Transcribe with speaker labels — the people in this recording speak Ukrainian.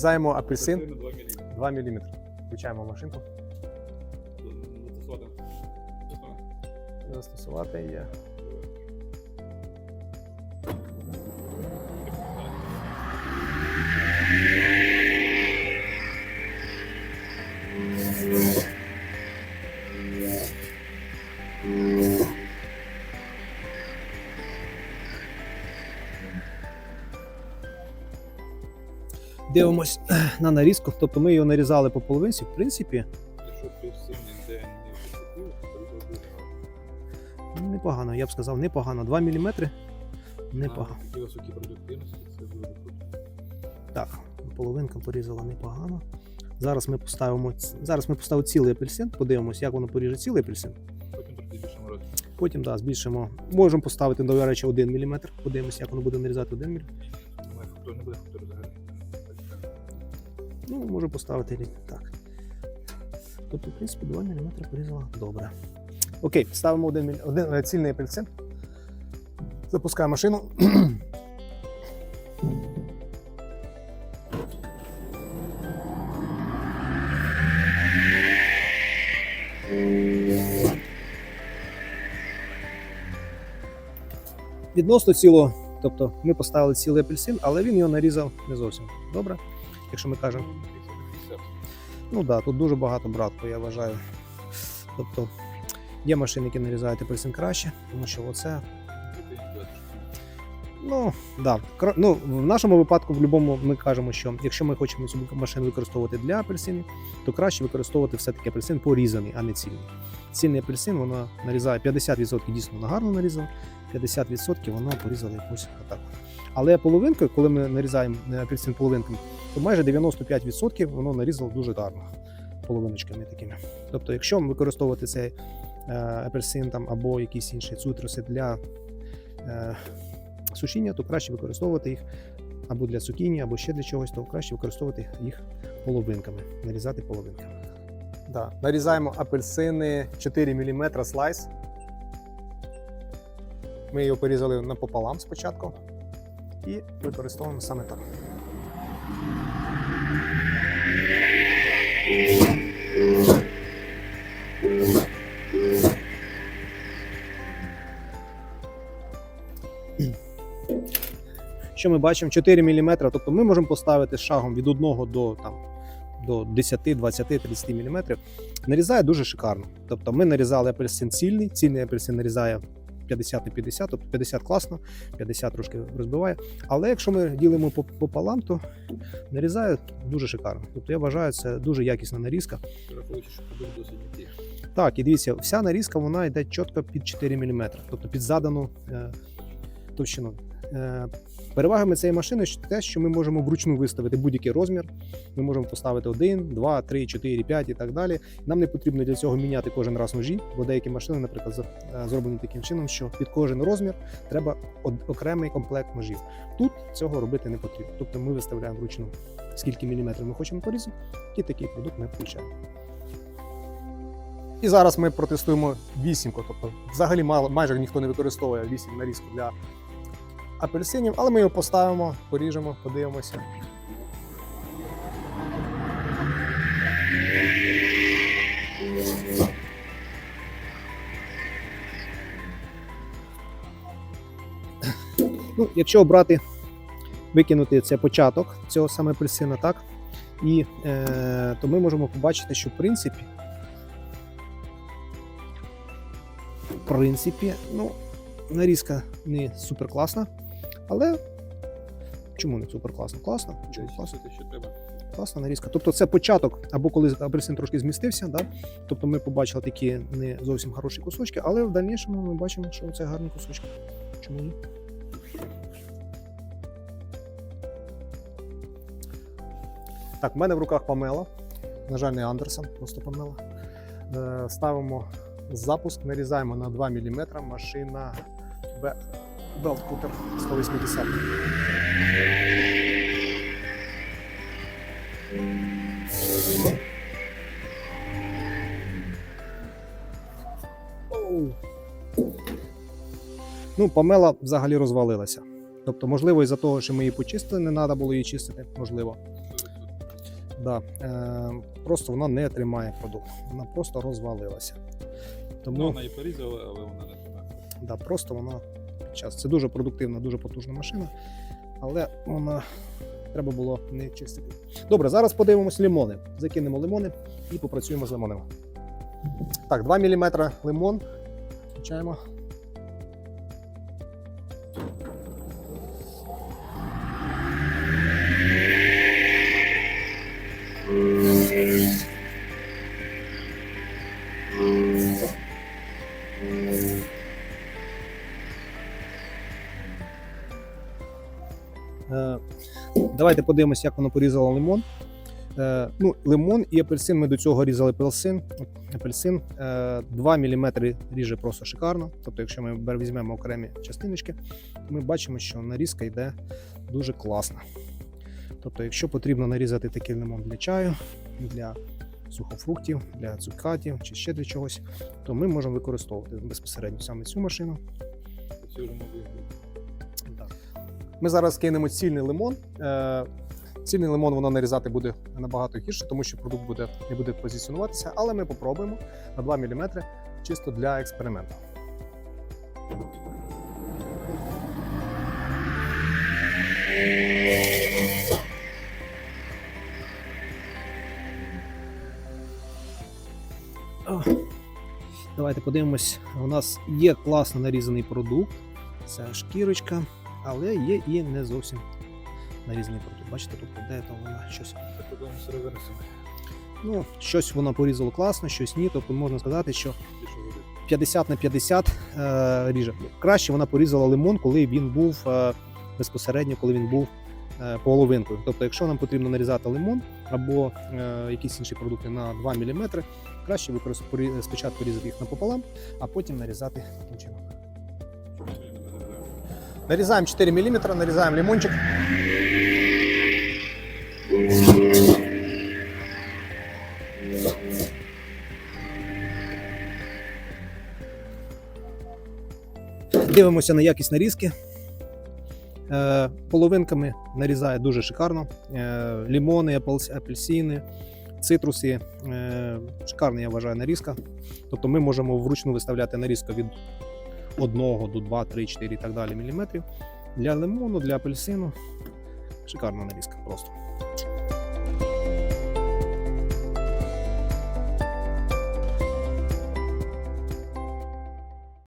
Speaker 1: Нарізаємо апельсин
Speaker 2: 2 мм.
Speaker 1: Включаємо машинку.
Speaker 2: Застосувати.
Speaker 1: Застосувати є. Дивимось на нарізку, тобто ми його нарізали по половинці. В принципі, непогано, я б сказав, непогано. 2 мм. Непогано. Так, половинка порізала непогано. Зараз ми поставимо зараз ми поставимо цілий апельсин, подивимося, як воно поріже цілий апельсин.
Speaker 2: Потім трохи мороз.
Speaker 1: Потім да, збільшимо. Можемо поставити, до речі, 1 мм. Подивимося, як воно буде нарізати 1 мм.
Speaker 2: Фактури, не буде фактури взагалі.
Speaker 1: Ну, можу поставити рі- так. Тобто, в принципі, 2 мм порізала добре. Окей, ставимо один, один е, цільний апельсин. Запускаємо машину. Відносно цілого, тобто ми поставили цілий апельсин, але він його нарізав не зовсім добре, якщо ми кажемо. Ну так, да, тут дуже багато братку, я вважаю. Тобто є машини, які нарізають апельсин краще, тому що оце. Ну, да, ну, в нашому випадку, в будь-якому ми кажемо, що якщо ми хочемо цю машину використовувати для апельсинів, то краще використовувати все-таки апельсин порізаний, а не цільний. Цільний апельсин вона нарізає 50% дійсно вона гарно нарізала, 50% вона порізала якусь отак. Але половинкою, коли ми нарізаємо е, апельсин половинками, то майже 95% воно нарізало дуже гарно половиночками такими. Тобто, якщо використовувати цей е, апельсин там, або якісь інші цитруси для е, сушіння, то краще використовувати їх або для цукіні, або ще для чогось, то краще використовувати їх половинками, нарізати половинками. Да. Нарізаємо апельсини 4 мм слайс. Ми його порізали напополам спочатку і використовуємо саме так. Що ми бачимо? 4 мм, тобто ми можемо поставити шагом від 1 до, там, до 10, 20, 30 мм. Нарізає дуже шикарно. Тобто ми нарізали апельсин цільний, цільний апельсин нарізає 50 на 50, тобто 50 класно, 50 трошки розбиває. Але якщо ми ділимо по- пополам, то нарізає дуже шикарно. Тобто я вважаю, це дуже якісна нарізка. Так, і дивіться, вся нарізка вона йде чітко під 4 мм, тобто під задану е, товщину. Е, перевагами цієї машини те, що ми можемо вручну виставити будь-який розмір. Ми можемо поставити 1, 2, 3, 4, 5 і так далі. Нам не потрібно для цього міняти кожен раз ножі, бо деякі машини, наприклад, е, зроблені таким чином, що під кожен розмір треба окремий комплект ножів. Тут цього робити не потрібно. Тобто ми виставляємо вручну, скільки міліметрів ми хочемо порізати, і такий продукт ми получаємо. І зараз ми протестуємо вісімку. Тобто, взагалі мало, майже ніхто не використовує вісім нарізку для апельсинів, але ми його поставимо, поріжемо, подивимося. Ну, якщо обрати, викинути це початок цього саме апельсина, так? І е, то ми можемо побачити, що в принципі в принципі, ну, нарізка не супер класна, але чому не супер класна? Класно, чому класно?
Speaker 2: Що треба.
Speaker 1: Класна нарізка. Тобто це початок, або коли апельсин трошки змістився, да? тобто ми побачили такі не зовсім хороші кусочки, але в дальнішому ми бачимо, що це гарні кусочки. Чому ні? Так, в мене в руках помела. На жаль, не Андерсон, просто помела. Е, Ставимо запуск, нарізаємо на 2 мм. Машина Б- Belt Cutter 180. Оу. Ну, помела взагалі розвалилася. Тобто, можливо, із-за того, що ми її почистили, не треба було її чистити, можливо. Да, е, просто вона не тримає продукт. Вона просто розвалилася. Тому
Speaker 2: Ну, вона і порізала, але вона не тримає.
Speaker 1: Да, просто вона час. Це дуже продуктивна, дуже потужна машина, але вона треба було не чистити. Добре, зараз подивимось лимони. Закинемо лимони і попрацюємо з лимонами. Так, 2 мм лимон. Включаємо. Е, Давайте подивимося, як воно порізало лимон. Е, Ну, лимон і апельсин. Ми до цього різали апельсин. Апельсин е, 2 мм ріже просто шикарно. Тобто, якщо ми візьмемо окремі частиночки, ми бачимо, що нарізка йде дуже класна. Тобто, якщо потрібно нарізати такий лимон для чаю, для сухофруктів, для цукатів чи ще для чогось, то ми можемо використовувати безпосередньо саме цю машину.
Speaker 2: Цю.
Speaker 1: Так. Ми зараз кинемо цільний лимон. Е, Цільний лимон воно нарізати буде набагато гірше, тому що продукт буде, не буде позиціонуватися, але ми попробуємо на 2 мм чисто для експерименту. Давайте подивимось. У нас є класно нарізаний продукт. Це шкірочка, але є і не зовсім нарізаний продукт. Бачите, тут де то вона щось. Ну, щось воно порізало класно, щось ні. Тобто можна сказати, що
Speaker 2: Ті, що говорить.
Speaker 1: 50 на 50 е, ріже. Краще вона порізала лимон, коли він був е, безпосередньо, коли він був е, половинкою. Тобто, якщо нам потрібно нарізати лимон або е, якісь інші продукти на 2 мм, краще спочатку різати їх напополам, а потім нарізати таким чином. Нарізаємо 4 мм, нарізаємо лимончик. Дивимося на якість нарізки. Е, половинками нарізає дуже шикарно. Е, лімони, апельсини, цитруси. Е, шикарна, я вважаю, нарізка. Тобто ми можемо вручну виставляти нарізку від 1 до 2, 3, 4 і так далі міліметрів. Для лимону, для апельсину. Шикарна нарізка просто.